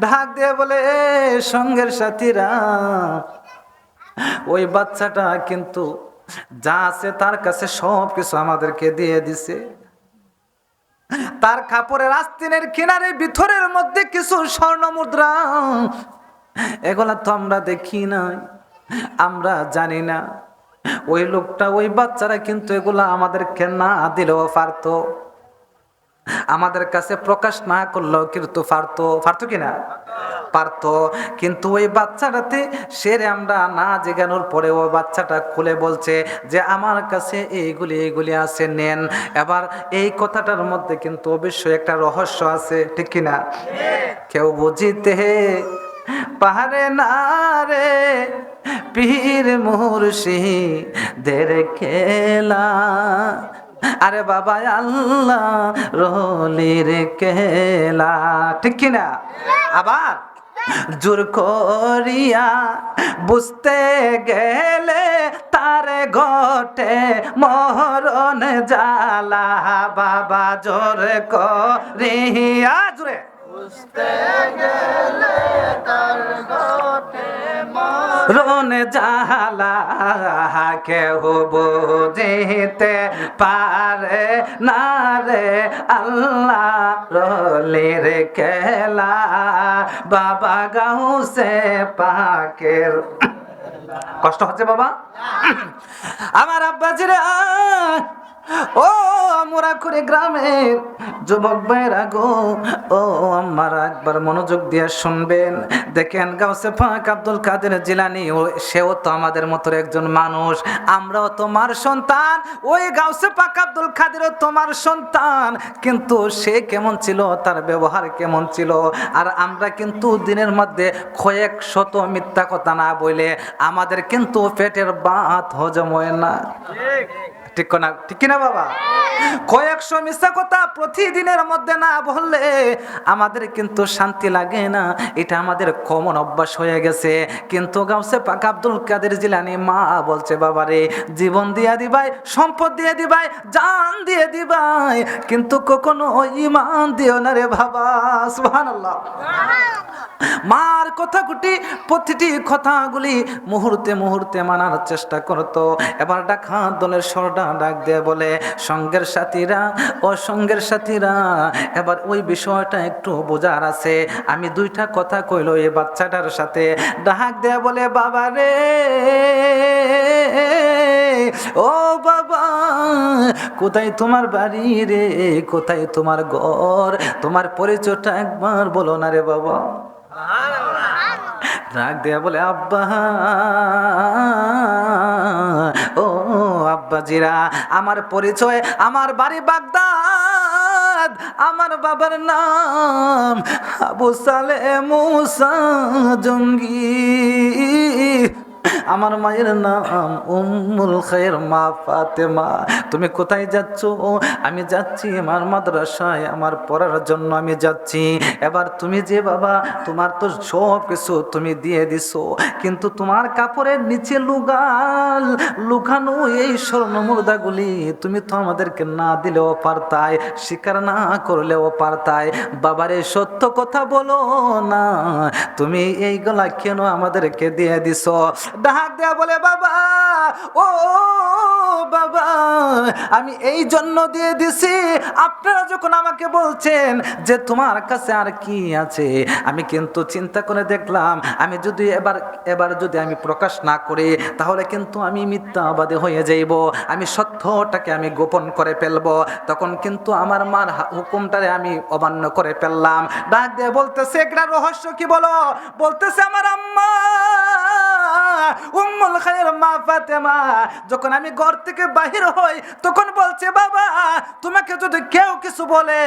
ঢাক দিয়ে বলে "এ, সঙ্গের সাথীরা ওই বাচ্চাটা কিন্তু যা আছে তার কাছে সব কিছু আমাদেরকে দিয়ে দিছে। তার কাপড়ের আস্তিনের কিনারে ভিতরের মধ্যে কিছু স্বর্ণ মুদ্রা। এগুলা তো আমরা দেখি নাই আমরা জানি না। ওই লোকটা ওই বাচ্চারা কিন্তু এগুলা আমাদেরকে না দিলেও পারতো। আমাদের কাছে প্রকাশ না করলেও কিন্তু পারতো পারতো কিনা? পারতো। কিন্তু ওই বাচ্চাটাতে সেরে আমরা না জেগানোর পরে ওই বাচ্চাটা খুলে বলছে যে, আমার কাছে এইগুলি এইগুলি আছে, নেন। এবার এই কথাটার মধ্যে কিন্তু অবশ্যই একটা রহস্য আছে, ঠিক কিনা? কেউ বুঝিতে পাহাড়ে না রে, পীর মুর্শিদের খেলা। আরে বাবা, আল্লাহ রলির কেলা। ঠিক কিনা? আবার? জোর করিয়া বুঝতে গেলে তার ঘটে মহরণ জালা বাবা, জোর করিয়া, জোরে। রন জালা কেহ বুঝিতে পারে না রে আল্লাহ রলির খেলা। বাবা গাউসে পাকের। কষ্ট হচ্ছে বাবা। আমার আব্বাজিরা ও আমরা করে গ্রামের যুবক ভাইরা গো, ও আমার একবার মনোযোগ দিয়ে শুনবেন। দেখেন গাউসে পাক আব্দুল কাদের জিলানি, ও সেও তো আমাদের মতো একজন মানুষ। আমরাও তোমার সন্তান, ওই গাউসে পাক আব্দুল কাদেরও তোমার সন্তান। কিন্তু সে কেমন ছিল, তার ব্যবহার কেমন ছিল? আর আমরা কিন্তু দিনের মধ্যে কয়েক শত মিথ্যা কথা না বলে আমাদের কিন্তু পেটের বাত হজম হয় না। ঠিক। না ঠিক না বাবা? কয়েকশো মিশা কথা প্রতিদিনের মধ্যে না বললে আমাদের কিন্তু শান্তি লাগে না। এটা আমাদের কমন অভ্যাস হয়ে গেছে। কিন্তু গাউসে পাক আব্দুল কাদের জিলানি মা বলছে বাবারে জীবন দিয়ে দিবাই, সম্পদ দিয়ে দিবাই, জান দিয়ে দিবাই, কিন্তু কখনো ইমান দিও না রে বাবা। সুবহানাল্লাহ। মার কথাগুটি প্রতিটি কথাগুলি মুহূর্তে মুহূর্তে মানার চেষ্টা করতো। এবার ডাকা দলের সরডা ডাক দিয়ে বলে, সঙ্গের সাথীরা, ও সঙ্গের সাথীরা, এবার ওই বিষয়টা একটু বোঝার আছে। আমি দুইটা কথা কইল এই বাচ্চাটার সাথে। ডাক দেয়া বলে, বাবা রে, ও বাবা, কোথায় তোমার বাড়ি রে? কোথায় তোমার ঘর? তোমার পরিচয়টা একবার বলো না রে বাবা। রাগ দেয়া বলে, আব্বা, ও আব্বা জিরা, আমার পরিচয়, আমার বাড়ি বাগদাদ, আমার বাবার নাম আবু সালে মুসা জঙ্গি আমার মায়ের নাম উম্মুল খায়ের মা ফাতেমা। তুমি কোথায় যাচ্ছ? আমি যাচ্ছি আমার মাদ্রাসায়, আমার পড়ার জন্য আমি যাচ্ছি। এবার তুমি যে বাবা, তোমার তো সব কিছু তুমি দিয়ে দিছো। কিন্তু তোমার কাপড়ের নিচে লুগাল লুকানো এই স্বর্ণ মুর্দাগুলি তুমি তো আমাদেরকে না দিলেও পারতায়, স্বীকার না করলেও পারতাই বাবারে, সত্য কথা বলো না। তুমি এইগুলা কেন আমাদেরকে দিয়ে দিছো? ডাক দেয়া বলে, বাবা, ও, বাবা, আমি এই জন্য দিয়ে দিছি। আপনারা যখন আমাকে বলছেন যে তোমার কাছে আর কি আছে, আমি কিন্তু চিন্তা করে দেখলাম, আমি যদি এবার এবার যদি আমি প্রকাশ না করি, তাহলে কিন্তু আমি মিথ্যাবাদী হয়ে যাইব। আমি সত্যটাকে আমি গোপন করে ফেলব। তখন কিন্তু আমার মার হুকুমটারে আমি অমান্য করে ফেললাম। ডাক দিয়ে বলতেছে একটা রহস্য কি বলো? বলতেছে, আমার আম্মা উম্মুল খায়ের মা ফাতেমা যখন আমি ঘর থেকে বাহির হই তখন বলছে বাবা তোমাকে যদি কেউ কিছু বলে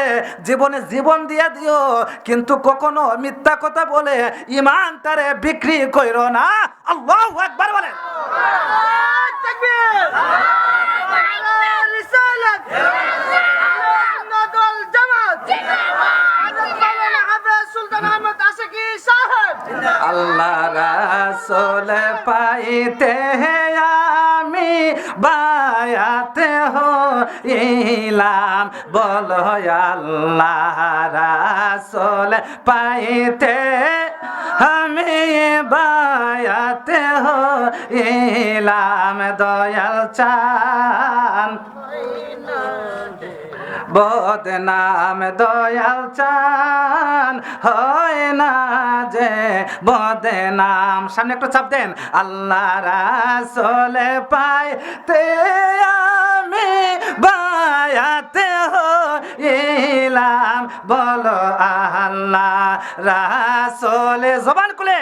জীবনে জীবন দিয়ে দিও কিন্তু কখনো মিথ্যা কথা বলে ইমান তারে বিক্রি কইর না আল্লাহ একবার বলে আল্লাহ পাইতে আমি বায়াতে হই ইলাম বলো আল্লাহ রাসূল পাইতে আমি বায়াতে হো ইলাম দয়াল চান। বদনাম দয়াল চান। হয় না যে বদনাম। সামনে একটু চাপ দেন। আল্লাহ রাসলে পাই তে আমি বায়াতে হইলাম। বলো আল্লাহ রাসলে জবান খুলে।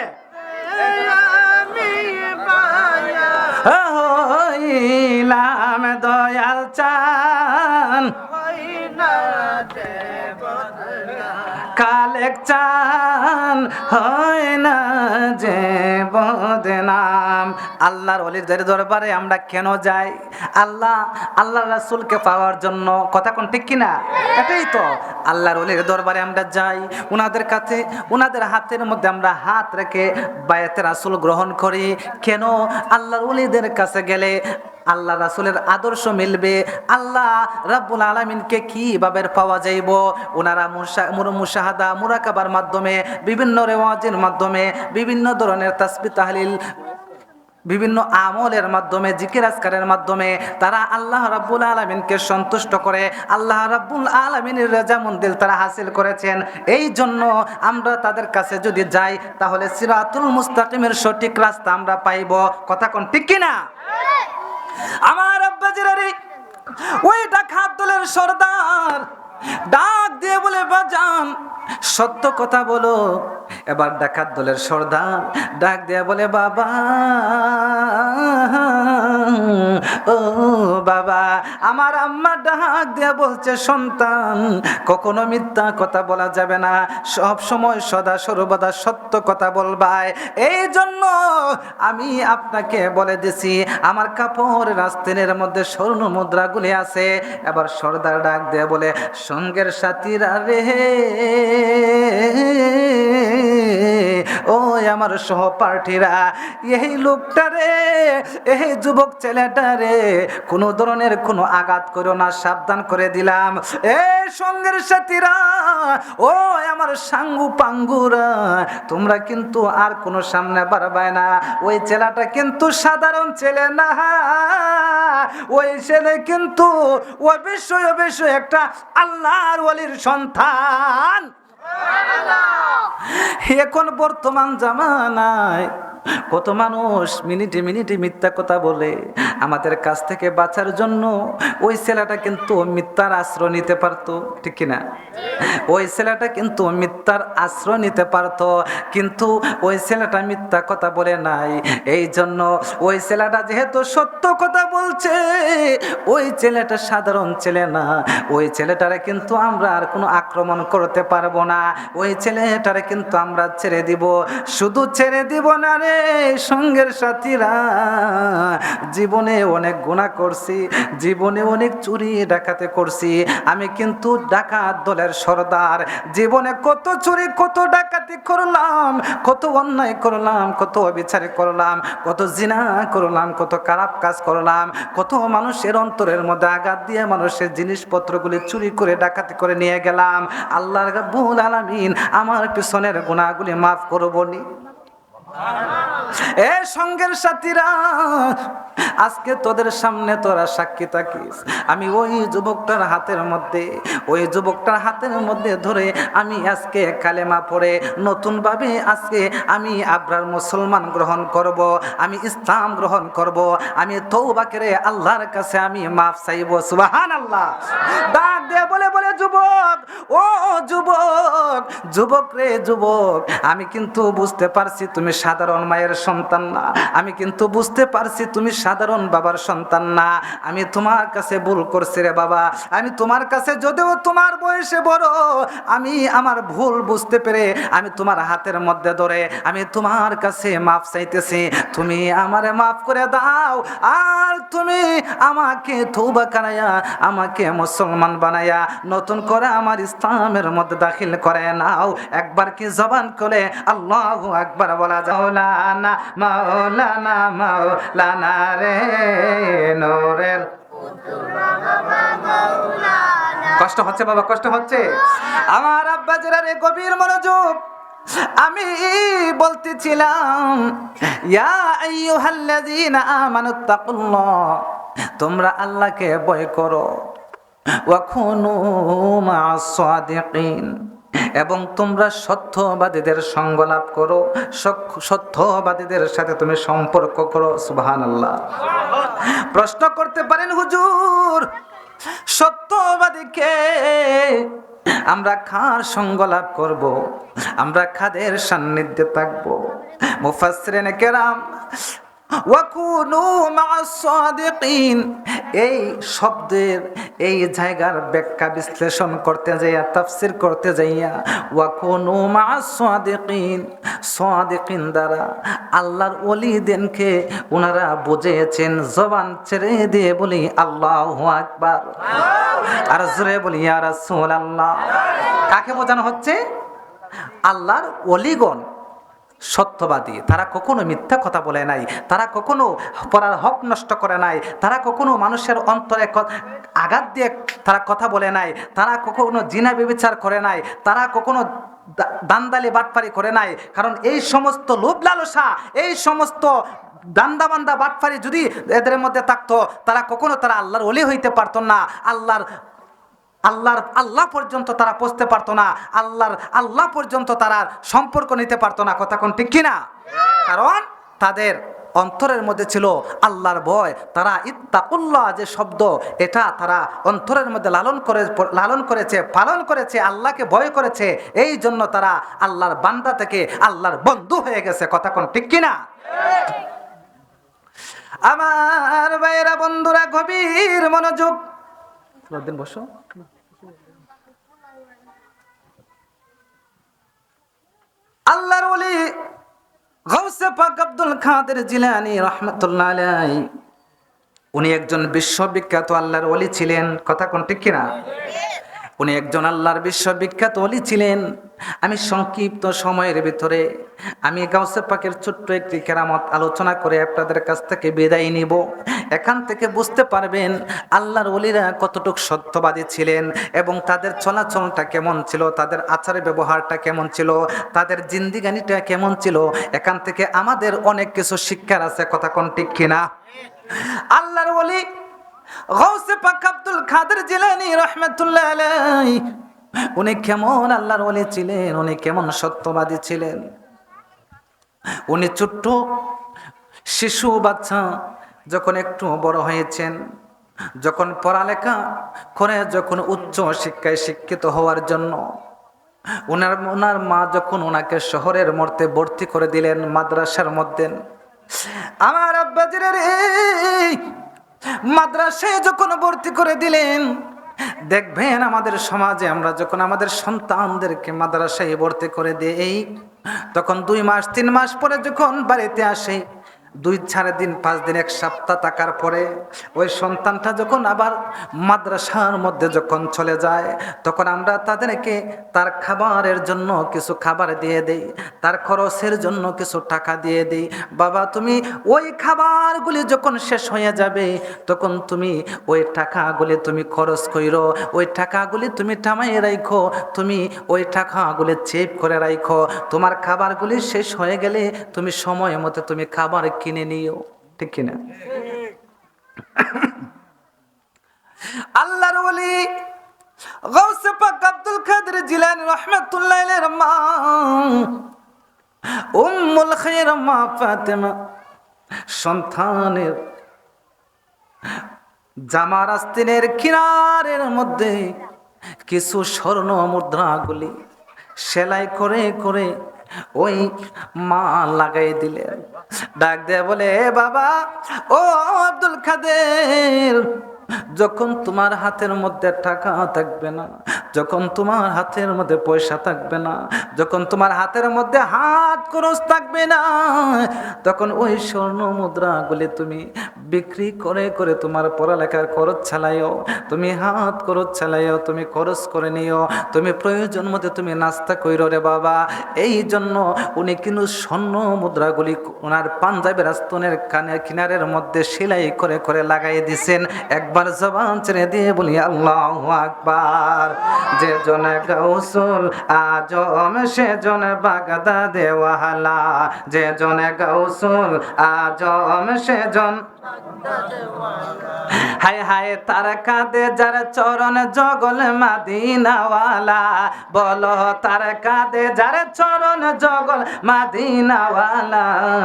আমি হইলাম দয়াল চান। কালেক চান হয় না যে বদনাম। আল্লাহর অলিদের দরবারে আমরা কেন যাই? আল্লাহ আল্লাহ রাসুলকে পাওয়ার জন্য কথা কোন ঠিক কিনা? এটাই তো। আল্লাহর অলির দরবারে আমরা যাই ওনাদের কাছে ওনাদের হাতের মধ্যে আমরা হাত রেখে বায়াতে রাসূল গ্রহণ করি। কেন? আল্লাহর অলিদের কাছে গেলে আল্লাহ রাসুলের আদর্শ মিলবে। আল্লাহ রাব্বুল আলামিনকে কীভাবে পাওয়া যাইব? ওনারা মুশাহাদা, মুরাকাবার মাধ্যমে, বিভিন্ন রেওয়াজের মাধ্যমে, বিভিন্ন ধরনের তাসবিহ তাহলিল, বিভিন্ন আমলের মাধ্যমে, জিকির আজকারের মাধ্যমে তারা আল্লাহ রাব্বুল আলমিনকে সন্তুষ্ট করে। আল্লাহ রাব্বুল আলমিনের রেজা মন্দির তারা হাসিল করেছেন। এই জন্য আমরা তাদের কাছে যদি যাই, তাহলে সিরাতুল মুস্তাকিমের সঠিক রাস্তা আমরা পাইব। কথা কোন ঠিক কিনা? আমার আব্বাজিরারি ওই ডাকাত দলের সর্দার। ডাক দিয়ে বলে, বাজান, সত্য কথা বলো। এবার ডাকাত দলের সর্দার ডাক দিয়ে বলে, বাবা, ও বাবা, আমার আম্মা ডাক দিয়ে বলছে, সন্তান, কখনো মিথ্যা কথা বলা যাবে না। সব সময় সদা সর্বদা সত্য কথা বলবায়। এই জন্য আমি আপনাকে বলে দিছি, আমার কাপড় রাস্তিনের মধ্যে স্বর্ণ মুদ্রাগুলি আছে। এবার সর্দার ডাক দিয়ে বলে সঙ্গের সাথীরা রে। ও আমার সহপাঠীরা, এই লোকটা রে, এই যুবক ছেলেটা রে, কোনো ধরনের কোনো আঘাত করো না, সাবধান করে দিলাম। এ সঙ্গের সাথীরা ও আমার সাঙ্গু পাঙ্গুরা, তোমরা কিন্তু আর কোনো সামনে বাড়বায় না। ওই ছেলেটা কিন্তু সাধারণ ছেলে না। ওই ছেলে কিন্তু অবশ্যই অবশ্যই একটা আল্লাহর ওয়ালির সন্তান। এখন বর্তমান জামানায় কত মানুষ মিনিটে মিনিটে মিথ্যা কথা বলে। আমাদের কাছ থেকে বাঁচার জন্য ওই ছেলেটা কিন্তু মিথ্যার আশ্রয় নিতে পারতো, ঠিক কিনা? ওই ছেলেটা কিন্তু মিথ্যার আশ্রয় নিতে পারতো, কিন্তু ওই ছেলেটা মিথ্যা কথা বলে নাই। এই জন্য ওই ছেলেটা যেহেতু সত্য কথা বলছে, ওই ছেলেটা সাধারণ ছেলে না। ওই ছেলেটারে কিন্তু আমরা আর কোনো আক্রমণ করতে পারব না। ওই ছেলেটারে কিন্তু আমরা ছেড়ে দিব। শুধু ছেড়ে দিব না রে সঙ্গের সাথীরা, জীবনে অনেক গুণা করছি, জীবনে অনেক চুরি ডাকাতে করছি। আমি কিন্তু ডাকাত দলের সর্দার। জীবনে কত চুরি, কত ডাকাতি করলাম, কত অন্যায় করলাম, কত অবিচার করলাম, কত জিনা করলাম, কত খারাপ কাজ করলাম, কত মানুষের অন্তরের মধ্যে আঘাত দিয়ে মানুষের জিনিসপত্রগুলি চুরি করে, ডাকাতি করে নিয়ে গেলাম। আল্লাহর আলামিন আমার পিছনের গুণাগুলি মাফ করবনি। এ সঙ্গের সাথীরা আজকে তোদের সামনে তোরা সাক্ষী থাকিস। আমি ওই যুবকটার হাতের মধ্যে, ওই যুবকটার হাতের মধ্যে ধরে আমি আজকে কালেমা পড়ে, নতুনভাবে আজকে আমি আব্রার মুসলমান গ্রহণ করব, আমি ইসলাম গ্রহণ করব, আমি তৌবাকেরে আল্লাহর কাছে আমি মাফ চাইব সুবাহান আল্লাহ বলে বলে, যুবক, ও যুবক যুবক রে যুবক, আমি কিন্তু বুঝতে পারছি তুমি সাধারণ মায়ের সন্তান না। আমি কিন্তু বুঝতে পারছি তুমি সাধারণ বাবার সন্তান না। আমি তোমার কাছে ভুল করছি রে বাবা। আমি তোমার কাছে যদিও তোমার বয়সে বড়, আমি আমার ভুল বুঝতে পেরে আমি তোমার হাতের মধ্যে ধরে আমি তোমার কাছে মাফ চাইতেছি। তুমি আমারে মাফ করে দাও আর তুমি আমাকে তৌবা কানাইয়া আমাকে মুসলমান বানাইয়া নতুন করে আমার ইসলামের মধ্যে দাখিল করে নাও। একবার কি জবান করে আল্লাহ একবার বলা মাওলানা মাওলানা মাওলানা রে কষ্ট হচ্ছে বাবা, কষ্ট হচ্ছে। আমার আব্বা জেরারে গভীর মনোযোগ আমি বলতেছিলাম, ইয়া আইয়ুহাল্লাযীনা আমানুত্তাকুল্লাহ, তোমরা আল্লাহকে ভয় করো। ওয়াকুনু মা'আস সাদিকিন এবং তোমরা সত্যবাদীদের সঙ্গ লাভ করো সত্যবাদীদের সাথে তুমি সম্পর্ক করো, সুবহানাল্লাহ। প্রশ্ন করতে পারেন হুজুর, সত্যবাদীকে আমরা খার সঙ্গ লাভ করব? আমরা খাদের সান্নিধ্যে থাকব? মুফাসসিরিনে কেরাম এই শব্দের এই জায়গার ব্যাখ্যা বিশ্লেষণ করতে যাইয়া, তাফসির করতে যাইয়া, ওয়াকুনু মা সাদিকিন সাদিকিন দ্বারা আল্লাহর ওলিদেরকে ওনারা বুঝেছেন জবান ছেড়ে দিয়ে বলি, আল্লাহ আকবার। আর জোরে বলি, ইয়া রাসূলুল্লাহ। কাকে বোঝানো হচ্ছে? আল্লাহর ওলিগণ। সত্যবাদী। তারা কখনো মিথ্যা কথা বলে নাই, তারা কখনো পরার হক নষ্ট করে নাই, তারা কখনো মানুষের অন্তরে আঘাত দিয়ে তারা কথা বলে নাই, তারা কখনো জিনা বিবেচার করে নাই, তারা কখনো দান্দালি বাটপারি করে নাই। কারণ এই সমস্ত লোভ লালসা, এই সমস্ত দান্দা বান্দা বাটপারি যদি এদের মধ্যে থাকতো, তারা কখনো তারা আল্লাহর ওলি হইতে পারতো না। আল্লাহর আল্লাহর আল্লাহ পর্যন্ত তারা পৌঁছতে পারতো না, আল্লাহর আল্লাহ পর্যন্ত তারা সম্পর্ক নিতে পারতো না, কথা কোন ঠিক কিনা? কারণ তাদের অন্তরের মধ্যে ছিল আল্লাহর ভয়। তারা ইত্তাকুল্লাহ যে শব্দ, এটা তারা অন্তরের মধ্যে লালন করে, লালন করেছে, পালন করেছে, আল্লাহকে ভয় করেছে, এই জন্য তারা আল্লাহর বান্দা থেকে আল্লাহর বন্ধু হয়ে গেছে, কথা কোন ঠিক কিনা? আমার ভাইয়েরা, বন্ধুরা, গভীর মনোযোগ দিন বসো। আল্লাহর ওলি গৌসে পাক আব্দুল কাদের জিলানী রহমতুল্লাহ আলাই উনি একজন বিশ্ববিখ্যাত আল্লাহর ওলি ছিলেন। কথা কোন ঠিক কিনা? উনি একজন আল্লাহর বিশ্ববিখ্যাত অলি ছিলেন। আমি সংক্ষিপ্ত সময়ের ভিতরে আমি গাউসে পাকের ছোট্ট একটি কেরামত আলোচনা করে আপনাদের কাছ থেকে বিদায় নিব। এখান থেকে বুঝতে পারবেন আল্লাহর অলিরা কতটুক সত্যবাদী ছিলেন এবং তাদের চলাচলটা কেমন ছিল, তাদের আচার ব্যবহারটা কেমন ছিল, তাদের জিন্দিগানিটা কেমন ছিল, এখান থেকে আমাদের অনেক কিছু শিক্ষার আছে, কথা কোন ঠিক কিনা? আল্লাহর অলি গৌসে পাক আব্দুল খাদের জিলানী রহমতুল্লাহ উনি কেমন আল্লাহর ওলি ছিলেন, উনি কেমন সত্যবাদী ছিলেন। উনি ছোট্ট শিশু বাচ্চা যখন একটু বড় হয়েছেন, যখন পড়ালেখা করে যখন উচ্চ শিক্ষায় শিক্ষিত হওয়ার জন্য ওনার ওনার মা যখন ওনাকে শহরের মধ্যে ভর্তি করে দিলেন মাদ্রাসার মধ্যে। আমার আব্বাজিরের এই মাদ্রাসায় যখন ভর্তি করে দিলেন দেখবেন আমাদের সমাজে আমরা যখন আমাদের সন্তানদেরকে মাদ্রাসায় ভর্তি করে দেই, তখন দুই মাস, তিন মাস পরে যখন বাড়িতে আসে দুই চার দিন, পাঁচ দিন, এক সপ্তাহ থাকার পরে ওই সন্তানটা যখন আবার মাদ্রাসার মধ্যে যখন চলে যায়, তখন আমরা তাদেরকে তার খাবারের জন্য কিছু খাবার দিয়ে দেই, তার খরচের জন্য কিছু টাকা দিয়ে দেই। বাবা, তুমি ওই খাবারগুলি যখন শেষ হয়ে যাবে, তখন তুমি ওই টাকাগুলি তুমি খরচ কইরো, ওই টাকাগুলি তুমি টামাই রাখো তুমি ওই টাকাগুলি চেপ করে রাখো তোমার খাবারগুলি শেষ হয়ে গেলে তুমি সময় মতো তুমি খাবার কিনে নিও, ঠিক কিনা? আল্লাহর ওলি গৌসে পাক আব্দুল কাদের জিলানী রাহমাতুল্লাহ মা উম্মুল খায়র মা ফাতেমা, সন্তানের জামার আস্তিনের কিনারের মধ্যে কিছু স্বর্ণ মুদ্রাগুলি সেলাই করে করে ওই মা লাগাই দিলেন। ডাক দেয়া বলে বাবা, ও আব্দুল খাদের যখন তোমার হাতের মধ্যে টাকা থাকবে না যখন তোমার হাতের মধ্যে পয়সা থাকবে না, যখন তোমার হাতের মধ্যে হাত খরচ থাকবে না, তখন ওই স্বর্ণ মুদ্রাগুলি তুমি বিক্রি করে করে তোমার পড়ালেখার খরচ চালাইও, তুমি হাত খরচ চালাইও, তুমি খরচ করে নিও, তুমি প্রয়োজন মধ্যে তুমি নাস্তা কইরো রে বাবা। এই জন্য উনি কিন্তু স্বর্ণ মুদ্রাগুলি ওনার পাঞ্জাবের আস্তনের কানে, কিনারের মধ্যে সেলাই করে করে লাগাই দিছেন। একবার জবান ছেড়ে দিয়ে বলি, আল্লাহ আকবার। যে জন গৌসুল আজম সে জন বাগদা দেওয়ালা যে জনে গৌসুল আজম সে জন হায় হায়, তার কাঁদে যার চরণ জগল মাদিনাওয়ালা। বলো, তার কাঁদে যার চরণ জগল মাদিনাওয়ালা।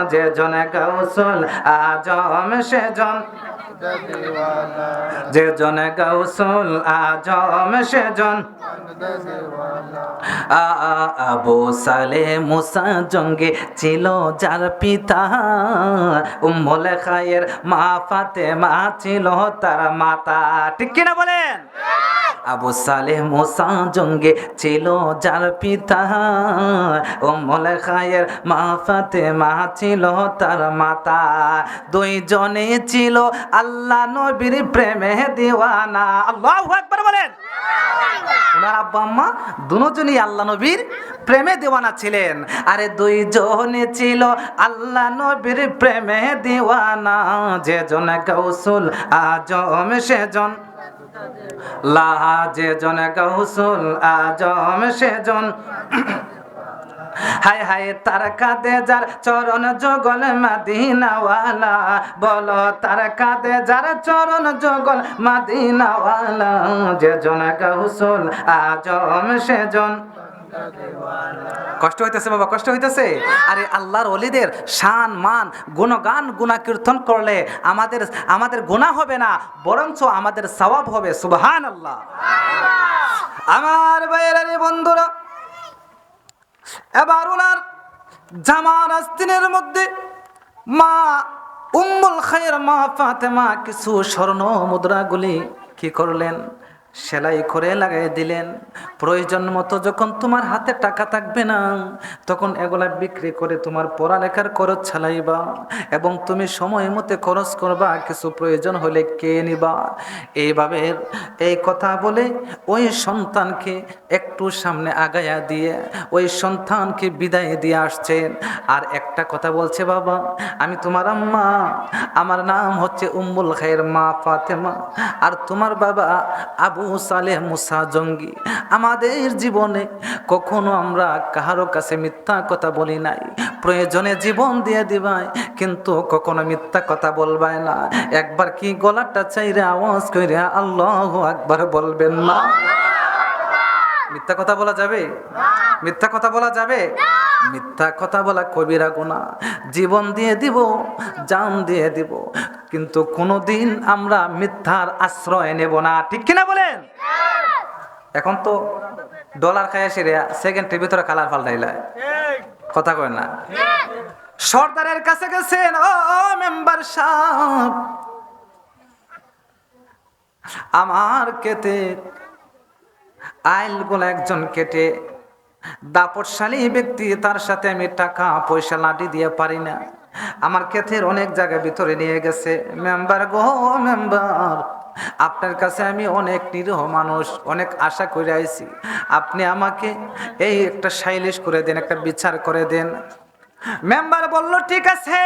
যে জন গৌসুল আজম সে জন যে জন গৌসুল আজম সে জন আ- আ- আবু সালে মুসা জঙ্গে ছিল যার পিতা। উম্মুল খায়ের মা ফাতেমা ছিল তার মাতা। ঠিক কিনা বলেন? আবু সালে মুসা জঙ্গে ছিল যার পিতা। উম্মুল খায়ের মা ফাতেমা ছিল তার মাতা। দুইজনে ছিল আল্লাহ নবীর প্রেমে দিওয়ানা। আল্লাহু আকবার বলেন। ওনার আব্বা আম্মা দুজনই আল্লাহ নবীর প্রেমে দিওয়ানা ছিলেন। আরে দুইজনে ছিল আল্লাহ নবীর প্রেমে দিওয়ানা। যে জন গৌসুল আজম সেজন। যে জন গৌসুল আজম সেজন। হায় হায় তার কাঁদে যার চরণ জগল মাদিনাওয়ালা, বলো তার কাঁদে যার চরণ জগল মাদিনাওয়ালা, যে জন গৌসুল আজম সেজন। কষ্ট হইতেছে বাবা, কষ্ট হইতেছে? আরে আল্লাহর অলিদের শান, মান, গুণগান গুণা কীর্তন করলে আমাদের আমাদের গুণা হবে না, বরঞ্চ আমাদের সওয়াব হবে সুবহান আল্লাহ আমার বাইরের বন্ধুরা, এবার ওনার জামার আস্তিনের মধ্যে মা উম্মুল খায়ের মা ফাতেমা কিছু স্বর্ণ মুদ্রাগুলি কি করলেন? সেলাই করে লাগাই দিলেন। প্রয়োজন মতো যখন তোমার হাতে টাকা থাকবে না, তখন এগুলা বিক্রি করে তোমার পড়ালেখার খরচ চালাইবা এবং তুমি সময় মতো খরচ করবা, কিছু প্রয়োজন হলে কে নিবা। এইভাবে এই কথা বলে ওই সন্তানকে একটু সামনে আগায়া দিয়ে, ওই সন্তানকে বিদায় দিয়ে আসছেন। আর একটা কথা বলছে বাবা, আমি তোমার আম্মা, আমার নাম হচ্ছে উম্মুল খায়ের মা ফাতেমা। আর তোমার বাবা আবু সালেহ মুসা জঙ্গি। আমাদের জীবনে কখনো আমরা কাহারো কাছে মিথ্যা কথা বলি নাই। প্রয়োজনে জীবন দিয়ে দিবাই, কিন্তু কখনো মিথ্যা কথা বলবাই না। একবার কি গলাটা চাইরে আওয়াজ করে আল্লাহ একবার বলবেন না? মিথ্যা কথা বলা যাবে? মিথ্যা কথা বলা যাবে? মিথ্যা কথা বলা কবিরা গোনা জীবন দিয়ে দিব, জান দিয়ে দিব, কিন্তু কোনোদিন আমরা মিথ্যার আশ্রয় নেব না। ঠিক কিনা বলেন? এখন তো ডলার খাই আসি রে সেকেন্ডের ভিতরে কালার পাল্টাইলায় কথা কয় না? সর্দারের কাছে গেছেন, ও মেম্বার সাহেব। আমার কেতে আইলগুলো একজন কেটে দাপটশালী ব্যক্তি, তার সাথে আমি টাকা, পয়সা লাডি দিয়ে পারি না। আমার ক্ষেতের অনেক জায়গা ভিতরে নিয়ে গেছে। মেম্বার গো, মেম্বার, আপনার কাছে আমি অনেক নিরীহ মানুষ, অনেক আশা করে আইছি। আপনি আমাকে এই একটা সাইলিশ করে দেন, একটা বিচার করে দেন। মেম্বার বলল, ঠিক আছে,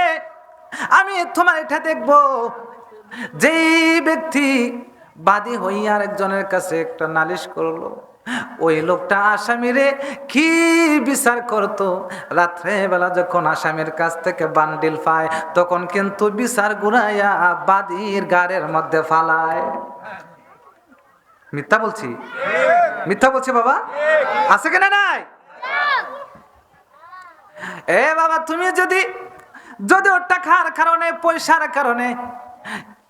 আমি তোমার এটা দেখব। যেই ব্যক্তি বাদী হইয়া আরেকজনের কাছে একটা নালিশ করল। ওই লোকটা আসামিরে কি বিচার করত? রাত্রে বেলা যখন আসামির কাছ থেকে বান্ডিল পায়, তখন কিন্তু বিচার ঘুরাইয়া বাদির গাড়ের মধ্যে ফালায়। মিথ্যা বলছি? মিথ্যা বলছি বাবা? আছে কিনা নাই? এ বাবা, তুমি যদি যদি ওর টাকার কারণে, পয়সার কারণে,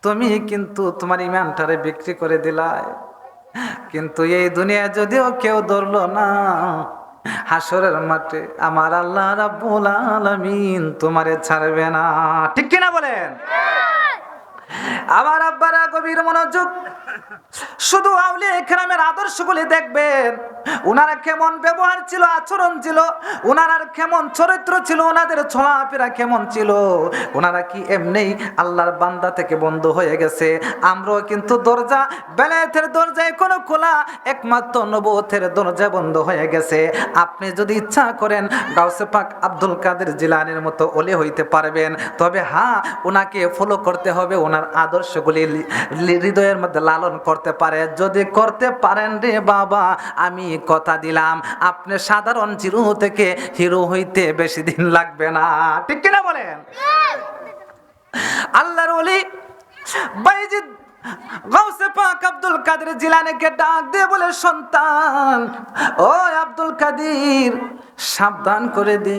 তুমি কিন্তু তোমার ইমানটারে বিক্রি করে দিলায় কিন্তু এই দুনিয়া যদিও কেউ ধরলো না হাসরের মাঠে আমার আল্লাহ রাব্বুল আলামিন তোমারে ছাড়বে না। ঠিক কিনা বলেন? আমার আব্বারা গভীর মনোযোগ শুধু আদর্শগুলি দেখবেন। ওনারা কেমন ব্যবহার ছিল, আচরণ ছিল কেমন চরিত্র ছিল ওনাদের কেমন ছিল ওনারা কি আল্লাহর বান্দা থেকে বন্ধ হয়ে গেছে? আমরাও কিন্তু দরজা, বেলায়েতের দরজায় কোনো খোলা, একমাত্র নবতের দরজা বন্ধ হয়ে গেছে। আপনি যদি ইচ্ছা করেন, গাউসে পাক আব্দুল কাদের জিলানের মতো ওলে হইতে পারবেন। তবে হ্যাঁ ওনাকে ফলো করতে হবে ওনার আদর্শগুলি হৃদয়ের মধ্যে লালন করতে পারে। যদি করতে পারেন রে বাবা, আমি কথা দিলাম। আপনি সাধারণ জিরো থেকে হিরো হইতে বেশি দিন লাগবে না। ঠিক কিনা বলেন? আল্লাহর ওলি বাইজিদ গাউসে পাক আব্দুল কাদের জিলানিকে ডাক দিয়ে বলে, সন্তান ও আব্দুল কাদির, সাবধান করে দি।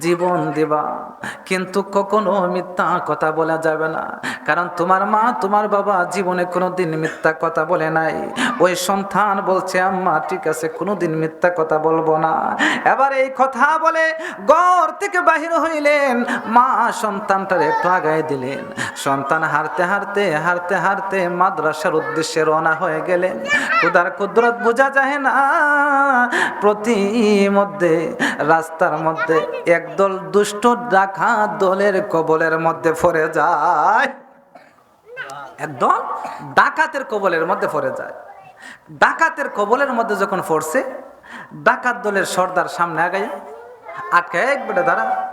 জীবন দিবা। কিন্তু কখনো মিথ্যা কথা বলা যাবে না। কারণ তোমার মা, তোমার বাবা জীবনে কোনোদিন মিথ্যা কথা বলে নাই। ওই সন্তান বলছে, আম্মা, ঠিক আছে, কোনোদিন মিথ্যা কথা বলব না। এবার এই কথা বলে ঘর থেকে বাহির হইলেন। মা সন্তানটার একটু আগায় দিলেন। সন্তান হারতে হারতে হারতে হারতে মাদ্রাসার উদ্দেশ্যে রওনা হয়ে গেলেন। খুদার কুদরত বোঝা যায় না। প্রতি মধ্যে, রাস্তার মধ্যে একদল দুষ্ট ডাকা দলের কবলের মধ্যে পড়ে যায়। একদল ডাকাতের কবলের মধ্যে পড়ে যায়। ডাকাতের কবলের মধ্যে যখন পড়ছে ডাকাত দলের সর্দার সামনে আগাই আটকে এক বেটা, দাঁড়া,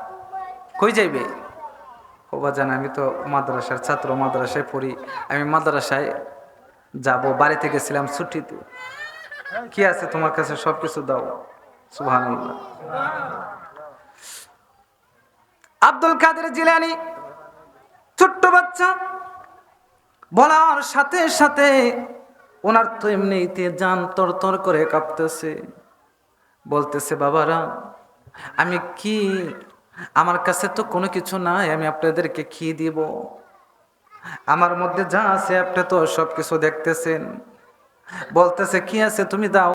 কই যাইবে? ওবা জান আমি তো মাদ্রাসার ছাত্র, মাদ্রাসায় পড়ি। আমি মাদ্রাসায় যাব, বাড়িতে গেছিলাম ছুটিতে। কি আছে তোমার কাছে? সব কিছু দাও। সুবহানাল্লাহ। আব্দুল কাদের জিলানি, ছোট্ট বাচ্চা। বলার সাথে সাথে ওনার তো এমনিতে যান তর তর করে কাঁপতেছে। বলতেছে, বাবারা, আমি কি, আমার কাছে তো কোনো কিছু নাই, আমি আপনাদেরকে কি দিব? আমার মধ্যে যা আছে আপনি তো সব কিছু দেখতেছেন। বলতেছে, কি আছে তুমি দাও।